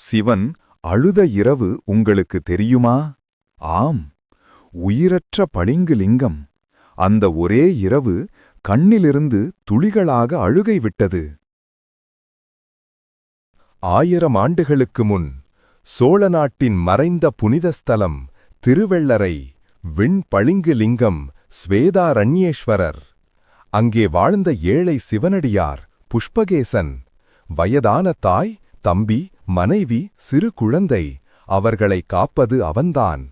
சிவன் அழுத இரவு உங்களுக்கு தெரியுமா? ஆம் உயிரற்ற பளிங்கு லிங்கம். அந்த ஒரே இரவு கண்ணிலிருந்து துளிகளாக அழுகை விட்டது. ஆயிரம் ஆண்டுகளுக்கு முன் சோழ நாட்டின் மறைந்த புனித ஸ்தலம் திருவெள்ளரை விண்பளிங்கு லிங்கம் ஸ்வேதாரண்யேஸ்வரர். அங்கே வாழ்ந்த ஏழை சிவனடியார் புஷ்பகேசன். வயதான தாய் தம்பி மனைவி சிறு குழந்தை அவர்களை காப்பது அவன்தான்.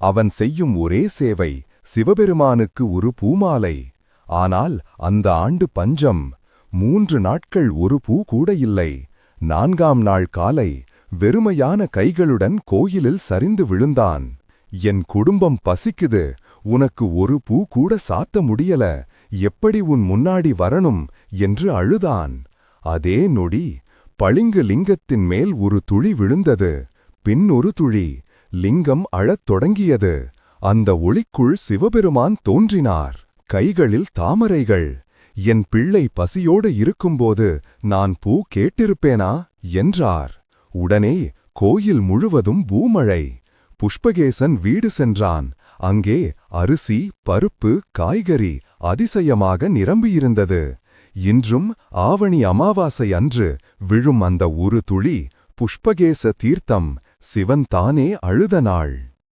அவன் செய்யும் ஒரே சேவை சிவபெருமானுக்கு ஒரு பூமாலை. ஆனால் அந்த ஆண்டு பஞ்சம் மூன்று நாட்கள் ஒரு பூ கூட இல்லை. நான்காம் நாள் காலை வெறுமையான கைகளுடன் கோயிலில் சரிந்து விழுந்தான். என் குடும்பம் பசிக்குது உனக்கு ஒரு பூ கூட சாத்த முடியல எப்படி உன் முன்னாடி வரணும்? என்று அழுதான். அதே நொடி பளிங்கு லிங்கத்தின் மேல் ஒரு துளி விழுந்தது. பின் ஒரு துளி லிங்கம் அழத் தொடங்கியது. அந்த ஒளிக்குள் சிவபெருமான் தோன்றினார். கைகளில் தாமரைகள். என் பிள்ளை பசியோடு இருக்கும்போது நான் பூ கேட்டிருப்பேனா? என்றார். உடனே கோயில் முழுவதும் பூமழை. புஷ்பகேசன் வீடு சென்றான். அங்கே அரிசி பருப்பு காய்கறி அதிசயமாக நிரம்பியிருந்தது. இன்றும் ஆவணி அமாவாசை அன்று விழும் அந்த ஒரு துளி புஷ்பகேச தீர்த்தம் சிவன் தானே அழுத நாள்.